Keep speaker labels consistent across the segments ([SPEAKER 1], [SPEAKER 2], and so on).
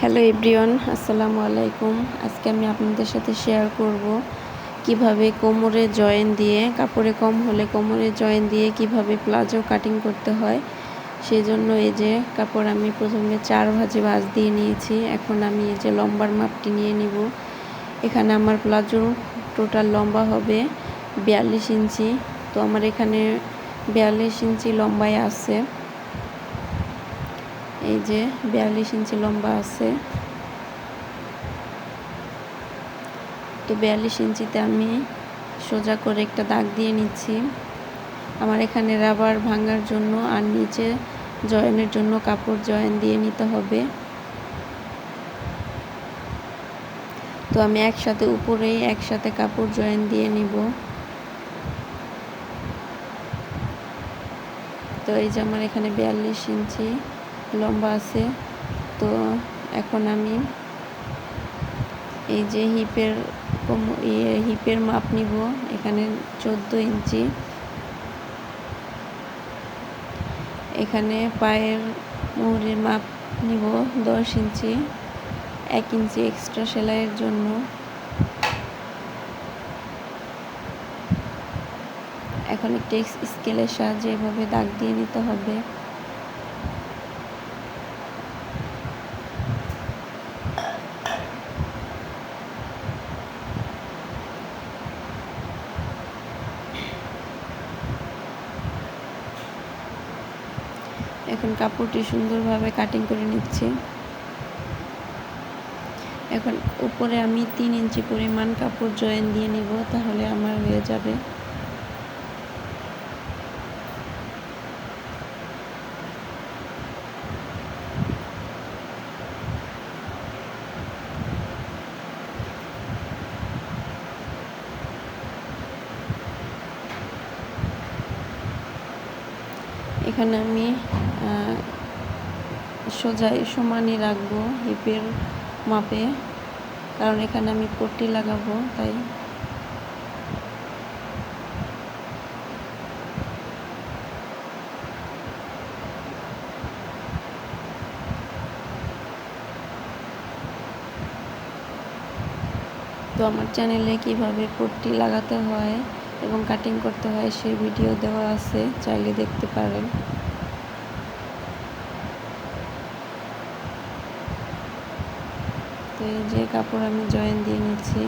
[SPEAKER 1] Hello everyone আসসালামু আলাইকুম আজকে আমি আপনাদের সাথে শেয়ার করব কীভাবে কোমরে জয়েন দিয়ে, কাপড়ে কম হলে কোমরে জয়েন দিয়ে কীভাবে প্লাজো কাটিং করতে হয়। সেই জন্য এই যে কাপড় আমি প্রথমে চার ভাজে ভাজ দিয়ে নিয়েছি। এখন আমি এই যে লম্বার মাপটি নিয়ে নিব। এখানে আমার প্লাজো টোটাল লম্বা হবে বিয়াল্লিশ ইঞ্চি। তো আমার এখানে বিয়াল্লিশ ইঞ্চি লম্বায় আছে। এই যে বিয়াল্লিশ ইঞ্চি লম্বা আছে। তো বিয়াল্লিশ ইঞ্চিতে আমি সোজা করে একটা দাগ দিয়ে নিচ্ছি। আমার এখানে রাবার ভাঙার জন্য আর নিচে জয়েনের জন্য কাপড় জয়েন দিয়ে নিতে হবে। তো আমি একসাথে উপরেই একসাথে কাপড় জয়েন দিয়ে নিব। তো এই যে আমার এখানে বিয়াল্লিশ ইঞ্চি লম্বা আছে। তো এখন আমি এই যে হিপের হিপের মাপ নিব, এখানে চোদ্দ ইঞ্চি। এখানে পায়ের মুহুরির মাপ নিব দশ ইঞ্চি, এক ইঞ্চি এক্সট্রা সেলাইয়ের জন্য। এখন একটি স্কেলের সাহায্যে এভাবে দাগ দিয়ে নিতে হবে। এখন কাপড়টি সুন্দরভাবে কাটিং করে নিচ্ছি। এখন উপরে আমি তিন ইঞ্চি পরিমাণ কাপড় জয়েন দিয়ে নিব, তাহলে আমার হয়ে যাবে। এখানে আমি সোজাই সমানই রাখব হিপের মাপে, কারণ এখানে আমি পট্টি লাগাবো, তাই। তো আমার চ্যানেলে কীভাবে পট্টি লাগাতে হয় এবং কাটিং করতে হয়, সেই ভিডিও দেওয়া আছে, চাইলে দেখতে পারেন। তো এই যে কাপড় আমি জয়েন দিয়ে নিচ্ছি।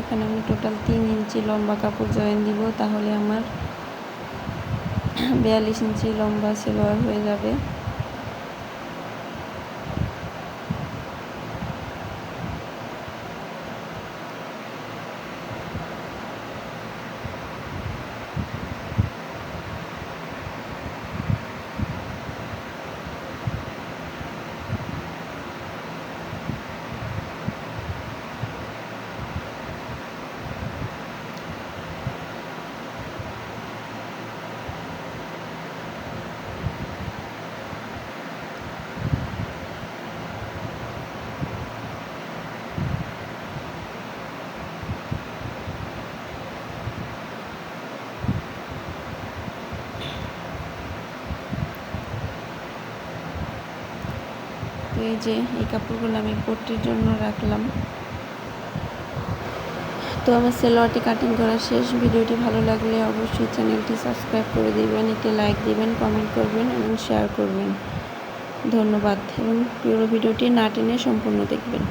[SPEAKER 1] এখানে আমি টোটাল তিন ইঞ্চি লম্বা কাপড় জয়েন দিব, তাহলে আমার বিয়াল্লিশ ইঞ্চি লম্বা সেলোয়ার হয়ে যাবে। তো এই যে, এই কাপড়গুলো আমি পট্টির জন্য রাখলাম। তো আমার সেলোয়ারটি কাটিং করা শেষ। ভিডিওটি ভালো লাগলে অবশ্যই চ্যানেলটি সাবস্ক্রাইব করে দিবেন, একটি লাইক দিবেন কমেন্ট করবেন এবং শেয়ার করবেন। ধন্যবাদ এবং পুরো ভিডিওটি না টেনে সম্পূর্ণ দেখবেন।